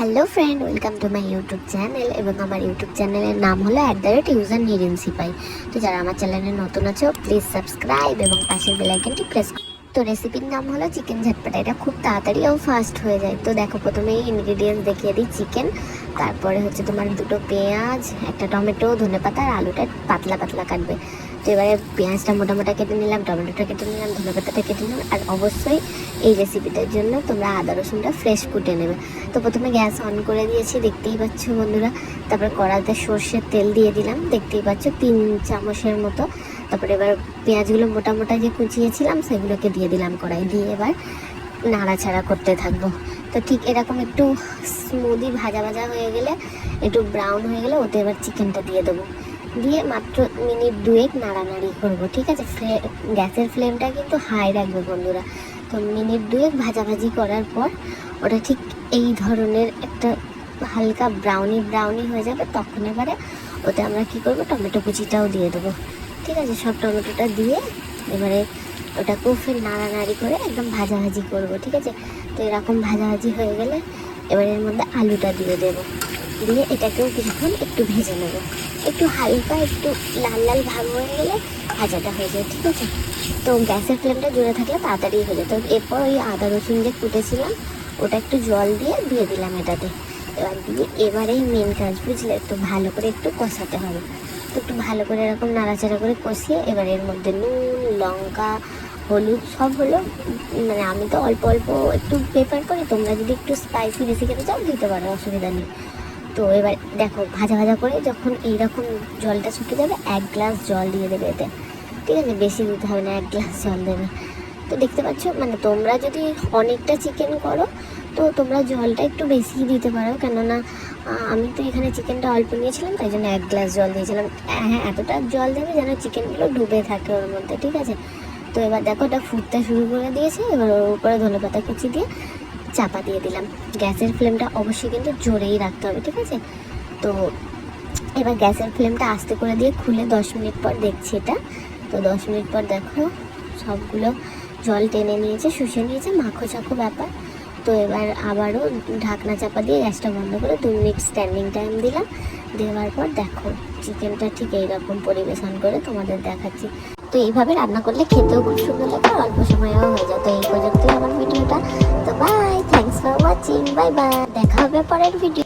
Hello friend welcome to my YouTube channel এবং আমার YouTube চ্যানেলের নাম হলো অ্যাট দ্য রেট ইউজার নিরিন্সি সিপাই তো যারা আমার চ্যানেলে নতুন আছো প্লিজ সাবস্ক্রাইব এবং পাশের বেলাইকনটি প্রেস তো রেসিপির নাম হলো চিকেন ঝটপটা। এটা খুব তাড়াতাড়ি ও ফাস্ট হয়ে যায়। তো দেখো প্রথমেই ইনগ্রিডিয়েন্টস দেখিয়ে দিই চিকেন তারপরে হচ্ছে তোমার দুটো পেঁয়াজ, একটা টমেটো ধনে পাতা আর আলুটা পাতলা পাতলা কাটবে। তো এবারে পেঁয়াজটা মোটা মোটা কেটে নিলাম, টমেটোটা কেটে নিলাম ধনে পাতাটা কেটে নিলাম, আর অবশ্যই এই রেসিপিটার জন্য তোমরা আদা, রসুনটা ফ্রেশ কুটে নেবে। তো প্রথমে গ্যাস অন করে দিয়েছি, দেখতেই পাচ্ছ বন্ধুরা। তারপরে কড়াতে সর্ষের তেল দিয়ে দিলাম, দেখতেই পাচ্ছ তিন চামচের মতো। তারপরে এবার পেঁয়াজগুলো মোটা মোটা যে কুচিয়েছিলাম, সেগুলোকে দিয়ে দিলাম কড়াই দিয়ে এবার নাড়াচাড়া করতে থাকব। তো ঠিক এরকম একটু স্মুদি ভাজা ভাজা হয়ে গেলে, একটু ব্রাউন হয়ে গেলে, ওতে এবার চিকেনটা দিয়ে দেবো। দিয়ে মাত্র মিনিট দুয়েক নাড়ানাড়ি করব, ঠিক আছে? গ্যাসের ফ্লেমটা কিন্তু হাই রাখবে বন্ধুরা। তো মিনিট দুয়েক ভাজাভাজি করার পর ওটা ঠিক এই ধরনের একটা হালকা ব্রাউনি ব্রাউনি হয়ে যাবে। তখন এবারে ওতে আমরা কি করব? টমেটো কুচিটাও দিয়ে দেবো। ঠিক আছে? সব টমেটোটা দিয়ে এবারে ওটাকেও ফের নাড়ানাড়ি করে একদম ভাজাভাজি করব, ঠিক আছে? তো এরকম ভাজাভাজি হয়ে গেলে এবার এর মধ্যে আলুটা দিয়ে দেবো। দিয়ে এটাকেও কিছুক্ষণ একটু ভেজে নেব। একটু হালকা, একটু লাল লাল ভাব হয়ে গেলে ভাজাটা হয়ে যায়, ঠিক আছে? তো গ্যাসের ফ্লেমটা জোরে থাকলে তাড়াতাড়ি হয়ে যেত এরপর ওই আদা, রসুন যে কুটেছিলাম, ওটা একটু জল দিয়ে দিয়ে দিলাম এটাতে। এবার দিয়ে এবারেই মেন কাজ, বুঝলে? একটু ভালো করে একটু কষাতে হবে। তো একটু ভালো করে এরকম নাড়াচাড়া করে কষিয়ে এবার এর মধ্যে নুন, লঙ্কা, হলুদ, সব হলো মানে আমি তো অল্প অল্প একটু প্রেফার করি, তোমরা যদি একটু স্পাইসি বেশি খেতে চাও, দিতে পারো, অসুবিধা নেই। তো এবার দেখো, ভাজা ভাজা করে যখন এইরকম জলটা শুকে যাবে, এক গ্লাস জল দিয়ে দেবে এতে। ঠিক আছে? বেশি দিতে হবে না, এক গ্লাস জল দেবে। তো দেখতে পাচ্ছ মানে তোমরা যদি অনেকটা চিকেন করো, তো তোমরা জলটা একটু বেশি দিতে পারো। কেননা আমি তো এখানে চিকেনটা অল্প নিয়েছিলাম, তাই জন্য এক গ্লাস জল দিয়েছিলাম। হ্যাঁ এতটা জল দেবে যেন চিকেনগুলো ডুবে থাকে ওর মধ্যে, ঠিক আছে? তো এবার দেখো, ওটা ফুটতে শুরু করে দিয়েছে। এবার ওর উপরে ধনে পাতা কুচি দিয়ে চাপা দিয়ে দিলাম। গ্যাসের ফ্লেমটা অবশ্যই কিন্তু জোরেই রাখতে হবে, ঠিক আছে? তো এবার গ্যাসের ফ্লেমটা আস্তে করে দিয়ে খুলে দশ মিনিট পর দেখছি এটা। তো দশ মিনিট পর দেখো, সবগুলো জল টেনে নিয়েছে, শুষে নিয়েছে মাখো চাখো ব্যাপার। তো এবার আবারও ঢাকনা চাপা দিয়ে গ্যাসটা বন্ধ করে দু মিনিট স্ট্যান্ডিং টাইম দিলাম। দেওয়ার পর দেখো চিকেনটা ঠিক এইরকম পরিবেশন করে তোমাদের দেখাচ্ছি। তো এইভাবে রান্না করলে খেতেও খুব সুন্দর লাগে অল্প সময়েও হয়ে যায়। তো এই পর্যন্তই বাই বাই দেখা হবে পরের ভিডিও